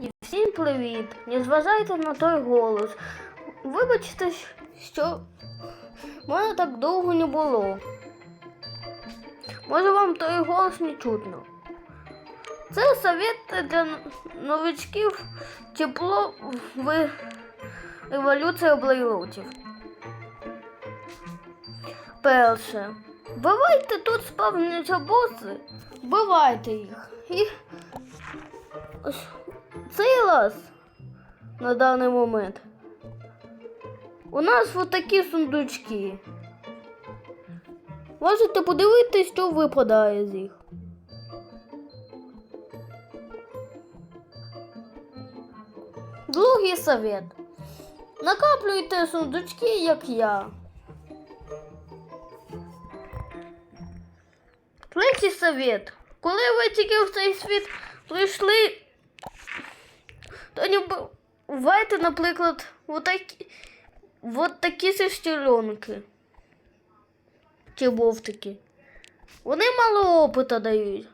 І всім привіт! Не зважайте на той голос. Вибачте, що мене так довго не було. Може вам той голос не чутно. Це совет для новичків тепло в еволюції облайлотів. Перше. Бувайте тут спавняться боси, вбивайте їх. І раз на даний момент. У нас от такі сундучки. Можете подивитись, що випадає з їх. Другий совет. Накаплюйте сундучки, як я. Третій совет. Коли ви тільки в цей світ прийшли, то не бувайте, наприклад, вот такі, вот такі шестеренки. Чи бовтики. Вони мало опита дають.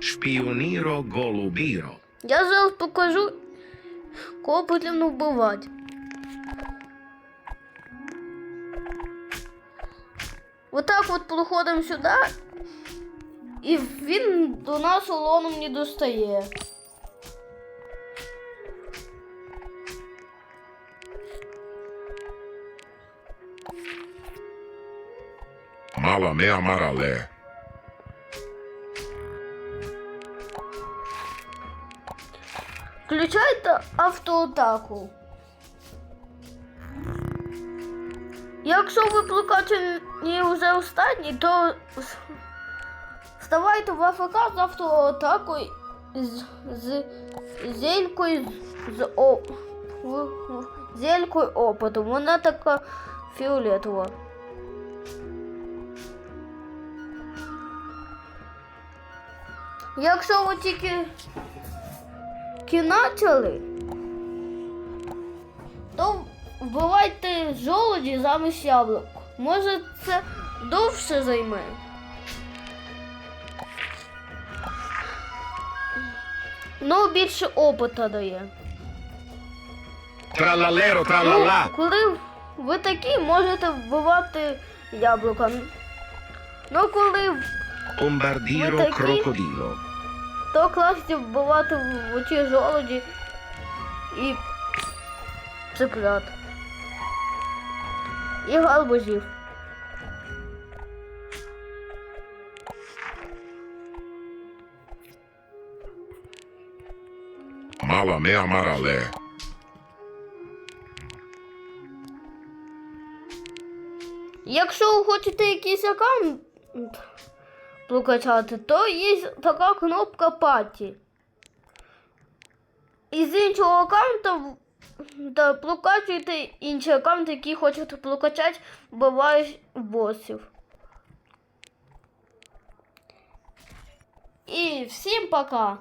Шпіоніро голубіро. Я зараз покажу, кого потрібно вбивати. Отак от проходимо сюди, і він до нас олоном не достає. Мала меа марале. Включайте автоатаку. Якщо ви прокачані вже останні, то с- ставайте в АФК з автоатакою з, з зелькою з, о, зелькою опиту. Вона така фіолетова. Якщо ви тільки кіначали, то вбивайте жолоді замість яблук. Може це довше займе. Ну, більше опита дає. Тралалеро, тралала. Ну, коли ви такі, можете вбивати яблука. Ну, коли Bombardiro Ви такі? crocodilo. то класті вбивати в оці жолоді і цеплят. І галбузів. Mala mea maralé. Якщо ви хочете якийсь аккаунт прокачати, то є така кнопка паті. І з іншого аккаунта в- та прокачуйте інший аккаунт, який хочете прокачати, вбиваєш босів. І всім пока!